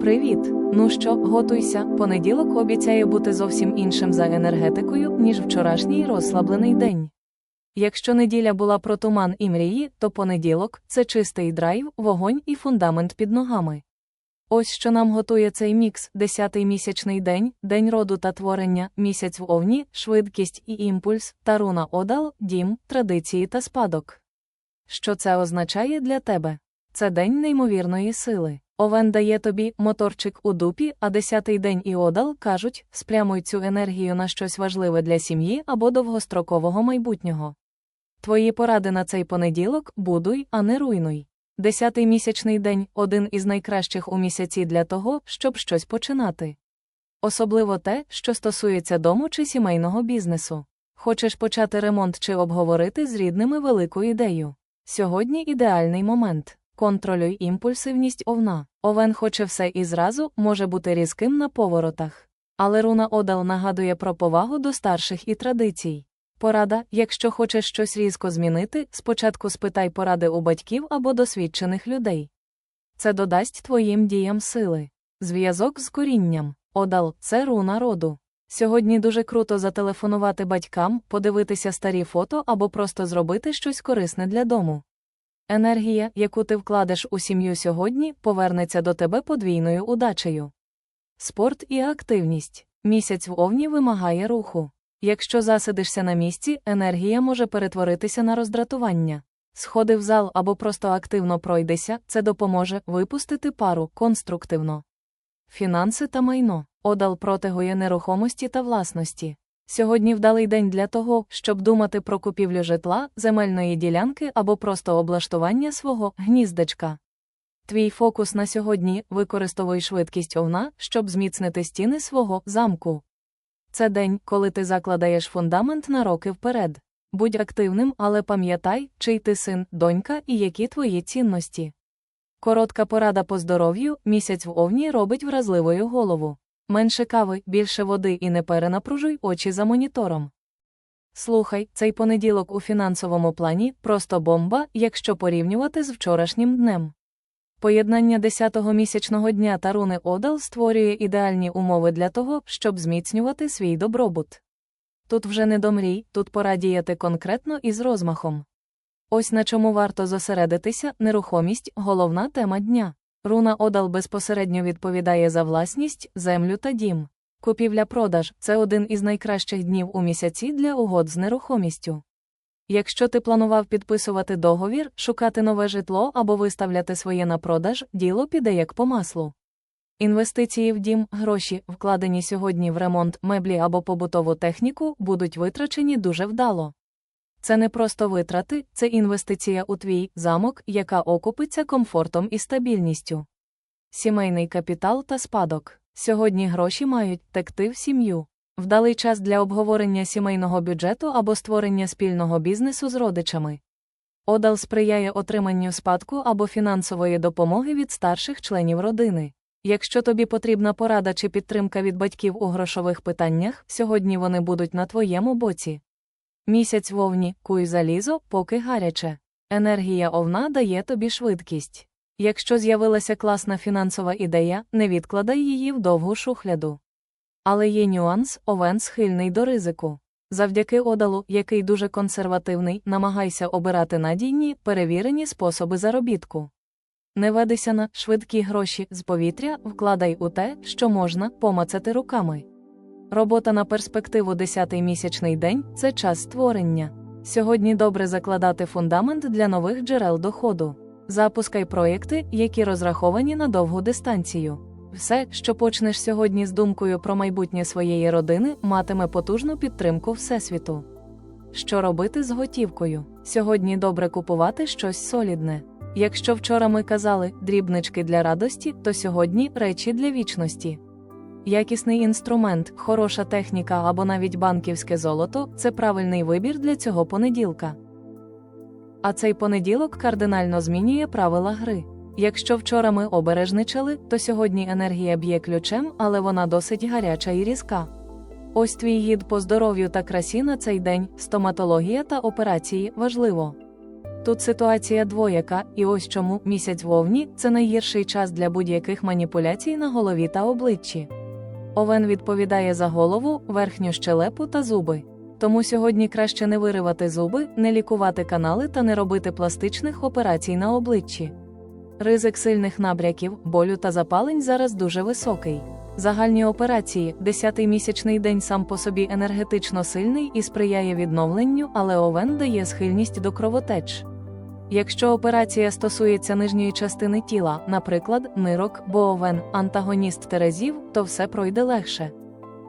Привіт! Ну що, готуйся, понеділок обіцяє бути зовсім іншим за енергетикою, ніж вчорашній розслаблений день. Якщо неділя була про туман і мрії, то понеділок це чистий драйв, вогонь і фундамент під ногами. Ось що нам готує цей мікс: десятий місячний день, день роду та творення, місяць в овні, швидкість і імпульс, таруна одал, дім, традиції та спадок. Що це означає для тебе? Це день неймовірної сили. Овен дає тобі моторчик у дупі, а десятий день і одал кажуть, спрямуй цю енергію на щось важливе для сім'ї або довгострокового майбутнього. Твої поради на цей понеділок будуй, а не руйнуй. Десятий місячний день один із найкращих у місяці для того, щоб щось починати. Особливо те, що стосується дому чи сімейного бізнесу. Хочеш почати ремонт чи обговорити з рідними велику ідею. Сьогодні ідеальний момент. Контролюй імпульсивність овна. Овен хоче все і зразу може бути різким на поворотах. Але руна Одал нагадує про повагу до старших і традицій. Порада, якщо хочеш щось різко змінити, спочатку спитай поради у батьків або досвідчених людей. Це додасть твоїм діям сили. Зв'язок з корінням. Одал це руна роду. Сьогодні дуже круто зателефонувати батькам, подивитися старі фото або просто зробити щось корисне для дому. Енергія, яку ти вкладеш у сім'ю сьогодні, повернеться до тебе подвійною удачею. Спорт і активність. Місяць в овні вимагає руху. Якщо засидишся на місці, енергія може перетворитися на роздратування. Сходи в зал або просто активно пройдися, це допоможе випустити пару конструктивно. Фінанси та майно. Одал протигує нерухомості та власності. Сьогодні вдалий день для того, щоб думати про купівлю житла, земельної ділянки або просто облаштування свого гніздечка. Твій фокус на сьогодні використовуй швидкість овна, щоб зміцнити стіни свого замку. Це день, коли ти закладаєш фундамент на роки вперед. Будь активним, але пам'ятай, чий ти син, донька і які твої цінності. Коротка порада по здоров'ю місяць в овні робить вразливою голову. Менше кави, більше води і не перенапружуй очі за монітором. Слухай, цей понеділок у фінансовому плані просто бомба, якщо порівнювати з вчорашнім днем. Поєднання 10-го місячного дня та руни Одал створює ідеальні умови для того, щоб зміцнювати свій добробут. Тут вже не до мрій, тут пора діяти конкретно і з розмахом. Ось на чому варто зосередитися, нерухомість головна тема дня. Руна Одал безпосередньо відповідає за власність, землю та дім. Купівля-продаж це один із найкращих днів у місяці для угод з нерухомістю. Якщо ти планував підписувати договір, шукати нове житло або виставляти своє на продаж, діло піде як по маслу. Інвестиції в дім, гроші, вкладені сьогодні в ремонт, меблі або побутову техніку, будуть витрачені дуже вдало. Це не просто витрати, це інвестиція у твій замок, яка окупиться комфортом і стабільністю. Сімейний капітал та спадок. Сьогодні гроші мають текти в сім'ю. Вдалий час для обговорення сімейного бюджету або створення спільного бізнесу з родичами. Одал сприяє отриманню спадку або фінансової допомоги від старших членів родини. Якщо тобі потрібна порада чи підтримка від батьків у грошових питаннях, сьогодні вони будуть на твоєму боці. Місяць вовні, куй залізо, поки гаряче. Енергія овна дає тобі швидкість. Якщо з'явилася класна фінансова ідея, не відкладай її в довгу шухляду. Але є нюанс, овен схильний до ризику. Завдяки одалу, який дуже консервативний, намагайся обирати надійні, перевірені способи заробітку. Не ведися на швидкі гроші з повітря, вкладай у те, що можна помацати руками. Робота на перспективу 10-й місячний день це час створення. Сьогодні добре закладати фундамент для нових джерел доходу. Запускай проєкти, які розраховані на довгу дистанцію. Все, що почнеш сьогодні з думкою про майбутнє своєї родини, матиме потужну підтримку Всесвіту. Що робити з готівкою? Сьогодні добре купувати щось солідне. Якщо вчора ми казали дрібнички для радості, то сьогодні речі для вічності. Якісний інструмент, хороша техніка або навіть банківське золото це правильний вибір для цього понеділка. А цей понеділок кардинально змінює правила гри. Якщо вчора ми обережничали, то сьогодні енергія б'є ключем, але вона досить гаряча і різка. Ось твій гід по здоров'ю та красі на цей день, стоматологія та операції важливо. Тут ситуація двояка, і ось чому місяць вовні це найгірший час для будь-яких маніпуляцій на голові та обличчі. Овен відповідає за голову, верхню щелепу та зуби. Тому сьогодні краще не виривати зуби, не лікувати канали та не робити пластичних операцій на обличчі. Ризик сильних набряків, болю та запалень зараз дуже високий. Загальні операції, 10-й місячний день сам по собі енергетично сильний і сприяє відновленню, але овен дає схильність до кровотеч. Якщо операція стосується нижньої частини тіла, наприклад, нирок, бо овен антагоніст терезів, то все пройде легше.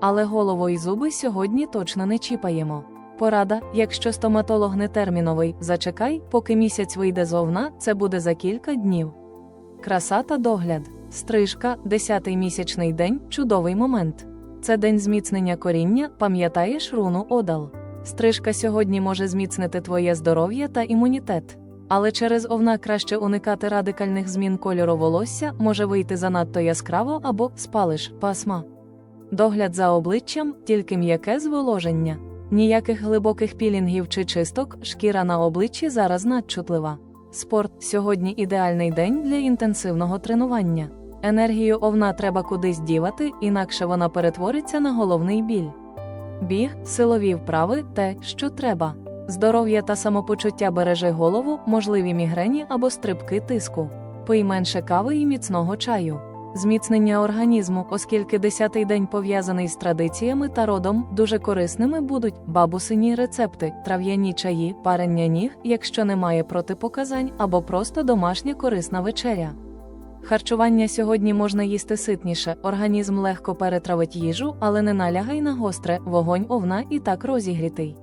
Але голову і зуби сьогодні точно не чіпаємо. Порада, якщо стоматолог не терміновий, зачекай, поки місяць вийде з овна, це буде за кілька днів. Краса та догляд. Стрижка, 10-й місячний день чудовий момент. Це день зміцнення коріння, пам'ятаєш руну одал. Стрижка сьогодні може зміцнити твоє здоров'я та імунітет. Але через овна краще уникати радикальних змін кольору волосся, може вийти занадто яскраво або спалиш пасма. Догляд за обличчям тільки м'яке зволоження. Ніяких глибоких пілінгів чи чисток, шкіра на обличчі зараз надчутлива. Спорт сьогодні ідеальний день для інтенсивного тренування. Енергію овна треба кудись дівати, інакше вона перетвориться на головний біль. Біг, силові вправи те, що треба. Здоров'я та самопочуття бережи голову, можливі мігрені або стрибки тиску. Пий менше кави і міцного чаю. Зміцнення організму, оскільки десятий день пов'язаний з традиціями та родом, дуже корисними будуть бабусині рецепти, трав'яні чаї, парення ніг, якщо немає протипоказань, або просто домашня корисна вечеря. Харчування сьогодні можна їсти ситніше, організм легко перетравить їжу, але не налягай на гостре, вогонь овна і так розігрітий.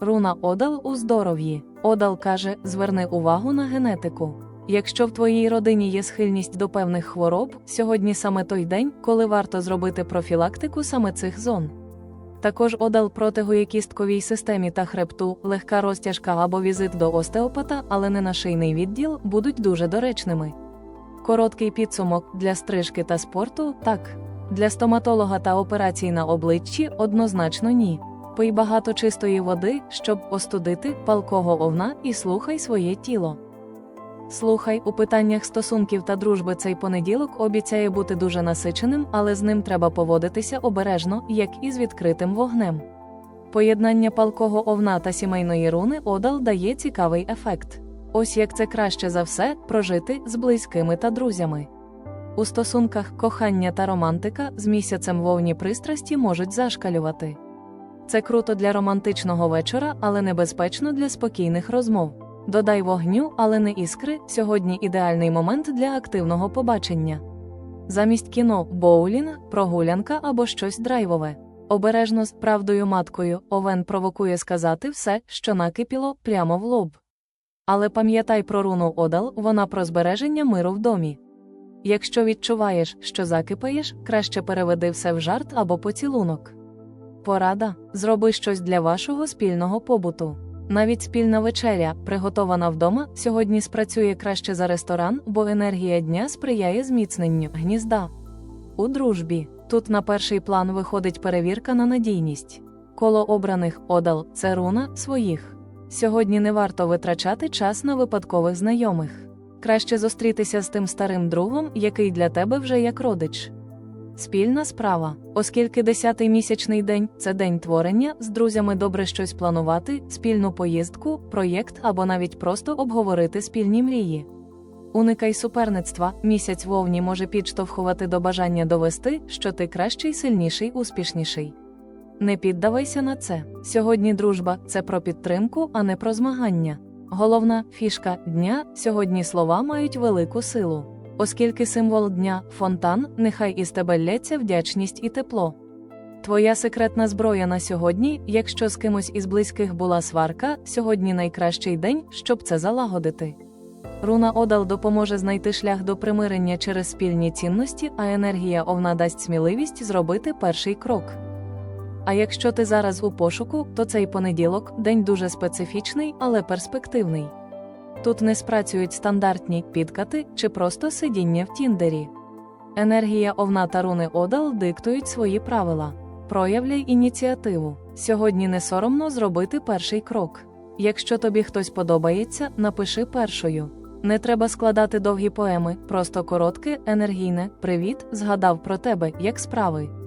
Руна Одал у здоров'ї. Одал каже: зверни увагу на генетику. Якщо в твоїй родині є схильність до певних хвороб, сьогодні саме той день, коли варто зробити профілактику саме цих зон. Також одал протигує кістковій системі та хребту, легка розтяжка або візит до остеопата, але не на шийний відділ, будуть дуже доречними. Короткий підсумок для стрижки та спорту так. Для стоматолога та операцій на обличчі однозначно ні. Пий багато чистої води, щоб остудити палкого овна і слухай своє тіло. Слухай, у питаннях стосунків та дружби цей понеділок обіцяє бути дуже насиченим, але з ним треба поводитися обережно, як і з відкритим вогнем. Поєднання палкого овна та сімейної руни одал дає цікавий ефект. Ось як це краще за все прожити з близькими та друзями. У стосунках кохання та романтика з місяцем вовні пристрасті можуть зашкалювати. Це круто для романтичного вечора, але небезпечно для спокійних розмов. Додай вогню, але не іскри. Сьогодні ідеальний момент для активного побачення. Замість кіно, боулінг, прогулянка або щось драйвове. Обережно з правдою маткою Овен провокує сказати все, що накипіло, прямо в лоб. Але пам'ятай про руну Одал, вона про збереження миру в домі. Якщо відчуваєш, що закипаєш, краще переведи все в жарт або поцілунок. Порада зроби щось для вашого спільного побуту. Навіть спільна вечеря, приготована вдома, сьогодні спрацює краще за ресторан, бо енергія дня сприяє зміцненню гнізда. У дружбі тут на перший план виходить перевірка на надійність. Коло обраних одал це руна своїх. Сьогодні не варто витрачати час на випадкових знайомих. Краще зустрітися з тим старим другом, який для тебе вже як родич. Спільна справа, оскільки десятий місячний день це день творення, з друзями добре щось планувати, спільну поїздку, проєкт або навіть просто обговорити спільні мрії. Уникай суперництва, місяць вовні може підштовхувати до бажання довести, що ти кращий, сильніший, успішніший. Не піддавайся на це. Сьогодні дружба це про підтримку, а не про змагання. Головна фішка дня сьогодні слова мають велику силу. Оскільки символ дня фонтан, нехай із тебе лється вдячність і тепло. Твоя секретна зброя на сьогодні, якщо з кимось із близьких була сварка, сьогодні найкращий день, щоб це залагодити. Руна Одал допоможе знайти шлях до примирення через спільні цінності, а енергія овна дасть сміливість зробити перший крок. А якщо ти зараз у пошуку, то цей понеділок день дуже специфічний, але перспективний. Тут не спрацюють стандартні підкати чи просто сидіння в тіндері. Енергія овна та руни Одал диктують свої правила. Проявляй ініціативу. Сьогодні не соромно зробити перший крок. Якщо тобі хтось подобається, напиши першою. Не треба складати довгі поеми, просто коротке, енергійне Привіт, згадав про тебе, як справи.